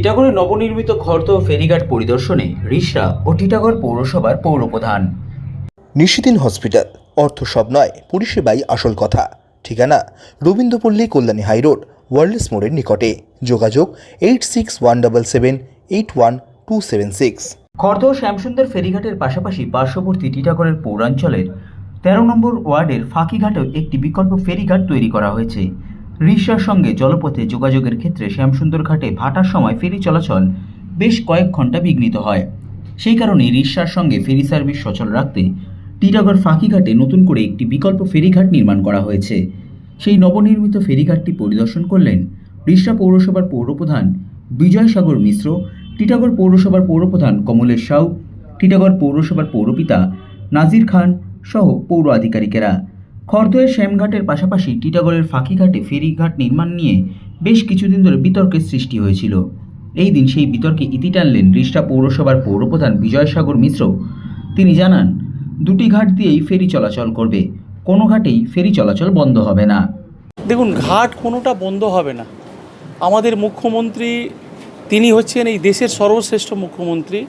টিটাগড়ে নবনির্মিত খর্দ ফেরিঘাট পরিদর্শনে রিষড়া ও টিটাগড় পৌরসভার পৌরপ্রধান। নিশিদিন হসপিটাল অর্থ সব নয় পরিষেবাই আসল কথা। ঠিকানা রবীন্দ্রপল্লী কল্যাণী হাইরোড ওয়ার্ল্ডস মোড়ের নিকটে। যোগাযোগ eight six one double seven eight one two seven six. Khardah Shyamsundar ফেরিঘাটের পাশাপাশি পার্শ্ববর্তী টিটাগড়ের পৌরাঞ্চলের তেরো নম্বর ওয়ার্ডের ফাঁকিঘাটেও একটি বিকল্প ফেরিঘাট তৈরি করা হয়েছে। রিষড়ার সঙ্গে জলপথে যোগাযোগের ক্ষেত্রে শ্যামসুন্দর ঘাটে ভাটার সময় ফেরি চলাচল বেশ কয়েক ঘণ্টা বিঘ্নিত হয়। সেই কারণে রিষড়ার সঙ্গে ফেরি সার্ভিস সচল রাখতে টিটাগড় ফাঁকিঘাটে নতুন করে একটি বিকল্প ফেরিঘাট নির্মাণ করা হয়েছে। সেই নবনির্মিত ফেরিঘাটটি পরিদর্শন করলেন রিষড়া পৌরসভার পৌরপ্রধান বিজয় সাগর মিশ্র, টিটাগড় পৌরসভার পৌরপ্রধান কমলেশ সাউ, টিটাগড় পৌরসভার পৌরপিতা নাজির খান সহ পৌর আধিকারিকেরা। খড়দহের শ্যামঘাটের পাশাপাশি টিটাগড়ের ফাঁকিঘাটে ফেরিঘাট নির্মাণ নিয়ে বেশ কিছুদিন ধরে বিতর্কের সৃষ্টি হয়েছিল। এই দিন সেই বিতর্কে ইতি টানলেন রিষ্টা পৌরসভার পৌরপ্রধান বিজয় সাগর মিশ্র। তিনি জানান, দুটি ঘাট দিয়েই ফেরি চলাচল করবে। কোনো ঘাটেই ফেরি চলাচল বন্ধ হবে না। দেখুন, ঘাট কোনোটা বন্ধ হবে না। আমাদের মুখ্যমন্ত্রী, তিনি হচ্ছেন এই দেশের সর্বশ্রেষ্ঠ মুখ্যমন্ত্রী।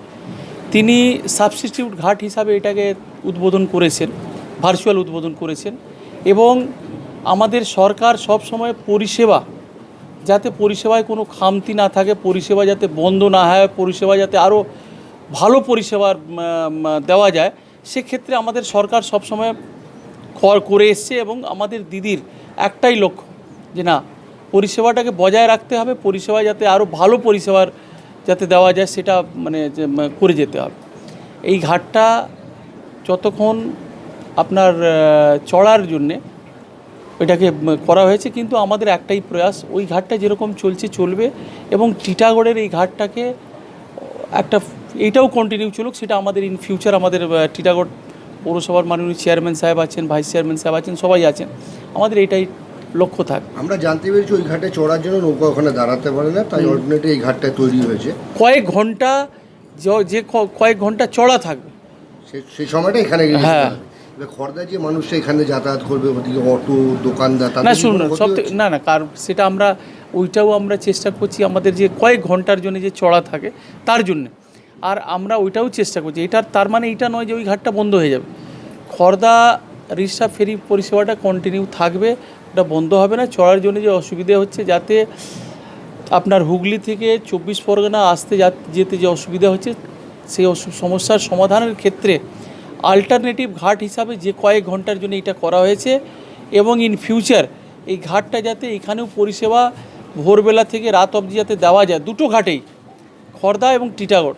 তিনি সাবস্টিটিউট ঘাট হিসাবে এটাকে উদ্বোধন করেছেন ভার্চুয়াল উদ্বোধন করেছেন। এবং আমাদের সরকার সব সময় পরিষেবা, যাতে পরিষেবায় কোনো খামতি না থাকে, পরিষেবা যাতে বন্ধ না হয়, পরিষেবা যাতে আরও ভালো পরিষেবার দেওয়া যায়, সেক্ষেত্রে আমাদের সরকার সবসময় খর করে এসছে এবং আমাদের দিদির একটাই লক্ষ্য যে না, পরিষেবাটাকে বজায় রাখতে হবে, পরিষেবা যাতে আরও ভালো পরিষেবার যাতে দেওয়া যায়, সেটা মানে করে যেতে হবে। এই ঘাটটা যতক্ষণ আপনার চড়ার জন্যে ওইটাকে উম, করা হয়েছে কিন্তু আমাদের একটাই প্রয়াস ওই ঘাটটা যেরকম চলছে চলবে এবং টিটাগড়ের এই ঘাটটাকে একটা এইটাও কন্টিনিউ চলুক সেটা আমাদের ইন ফিউচার আমাদের টিটাগড় পৌরসভার মাননীয় চেয়ারম্যান সাহেব আছেন ভাইস চেয়ারম্যান সাহেব আছেন সবাই আছেন। আমাদের এটাই লক্ষ্য থাক। আমরা জানতে পেরেছি ওই ঘাটে চড়ার জন্য নৌকা ওখানে দাঁড়াতে পারে না তাই অল্টারনেটে এই ঘাটটা তৈরি হয়েছে। কয়েক ঘণ্টা যে কয়েক ঘণ্টা চড়া থাকবে। সেই সময়টা এখানে হ্যাঁ। যেতে হবে। এবার খড়দা যে মানুষটা এখানে যাতায়াত করবে ওদিকে অটো দোকানদার না শুনুন সব না না কার সেটা আমরা ওইটাও আমরা চেষ্টা করছি আমাদের যে কয়েক ঘণ্টার জন্য যে চড়া থাকে তার জন্য আর আমরা ওইটাও চেষ্টা করছি এটার তার মানে এটা নয় যে ওই ঘাটটা বন্ধ হয়ে যাবে খর্দা রিক্সা ফেরি পরিষেবাটা কন্টিনিউ থাকবে ওটা বন্ধ হবে না চড়ার জন্য যে অসুবিধা হচ্ছে যাতে আপনার হুগলি থেকে চব্বিশ পরগনা আসতে যেতে যে অসুবিধা হচ্ছে সেই সমস্যার সমাধানের ক্ষেত্রে আল্টারনেটিভ ঘাট হিসাবে যে কয়েক ঘণ্টার জন্য এটা করা হয়েছে এবং ইন ফিউচার এই ঘাটটা যাতে এখানেও পরিষেবা ভোরবেলা থেকে রাত অবধি যাতে দেওয়া যায় দুটো ঘাটেই খর্দা এবং টিটাগড়।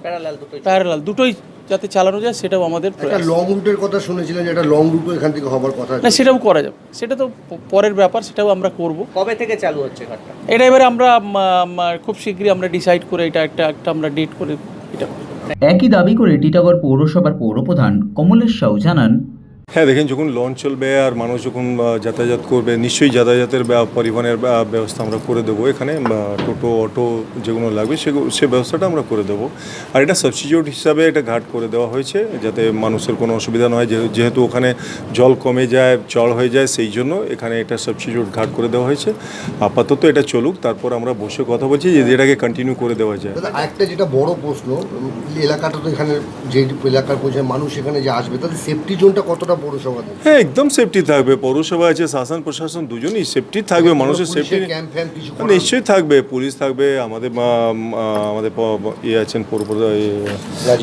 প্যারালাল দুটোই। যাতে চালানো যায় সেটাও আমাদের একটা লং রুটের কথা শুনেছিলেন যে একটা লং রুটও এখান থেকে হবার কথা না সেটাও করা যাবে। সেটা তো পরের ব্যাপার সেটাও আমরা করব। কবে থেকে চালু হচ্ছে ঘাটটা? এটা এবারে আমরা খুব শীঘ্রই আমরা ডিসাইড করে এটা একটা একটা আমরা ডেট করে এটা করব। একই দাবি করে টিটাগড় পৌরসভার পৌরপ্রধান কমলেশ সাউ জানান হ্যাঁ দেখেন, যখন লঞ্চ চলবে আর মানুষ যখন যাতায়াত করবে, নিশ্চয়ই যাতায়াতের পরিবহনের ব্যা- ব্যবস্থা আমরা করে দেবো। এখানে টোটো, অটো যেগুলো লাগবে সেগুলো সে ব্যবস্থাটা আমরা করে দেবো। আর এটা সাবস্টিটিউট হিসাবে এটা ঘাট করে দেওয়া হয়েছে, যাতে মানুষের কোনো অসুবিধা না হয়। যেহে- যেহেতু ওখানে জল কমে যায় চড় হয়ে যায়, সেই জন্য এখানে এটা সাবস্টিটিউট ঘাট করে দেওয়া হয়েছে। আপাতত এটা চলুক, তারপর আমরা বসে কথা বলছি, যে এটাকে কন্টিনিউ করে দেওয়া যায়। একটা যেটা বড় প্রশ্ন, এলাকাটা তো এখানে যে এলাকার মানুষ এখানে যে আসবে, তাদের সেফটি জোনটা কতটা পৌরসভা হ্যাঁ একদম সেফটি থাকবে। পৌরসভা আছে শাসন প্রশাসন দুজনই সেফটি থাকবে মানুষের সেফটি নিশ্চয়ই থাকবে পুলিশ থাকবে আমাদের আমাদের ইয়ে আছেন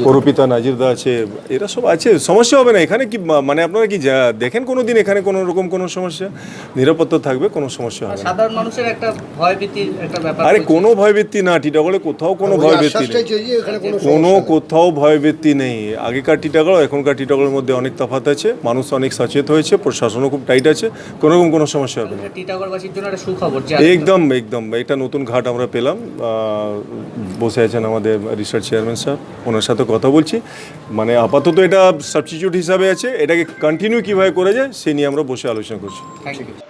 পৌরপিতা নাজিরদা আছে এরা সব আছে সমস্যা হবে না এখানে কি মানে আপনারা কি যা- দেখেন কোনো দিন এখানে কোনো রকম কোনো সমস্যা? নিরাপত্তা থাকবে কোনো সমস্যা হবে না। সাধারণ মানুষের একটা ভয়ভীতির একটা ব্যাপার আরে। কোনো ভয়ভীতি না টিটাগড়ে কোথাও কোনো ভয়ভীতি নেই। কোনো। কোথাও ভয়ভীতি নেই। আগেকার টিটাগড় এখনকার টিটাগড়ের মধ্যে অনেক তফাৎ আছে। মানুষ অনেক সচেত হয়েছে প্রশাসনও খুব টাইট আছে কোনো রকম কোনো সমস্যা হবে না। টিটাগড়বাসীর জন্য একটা সুখবর একদম একদম। এটা নতুন ঘাট আমরা পেলাম। বসে আছেন আমাদের রিসার্চ চেয়ারম্যান স্যার ওনার সাথে কথা বলছি। মানে আপাতত এটা সাবস্টিটিউট হিসাবে আছে। এটাকে কন্টিনিউ কীভাবে করা যায় সে নিয়ে আমরা বসে আলোচনা করছি। Thank you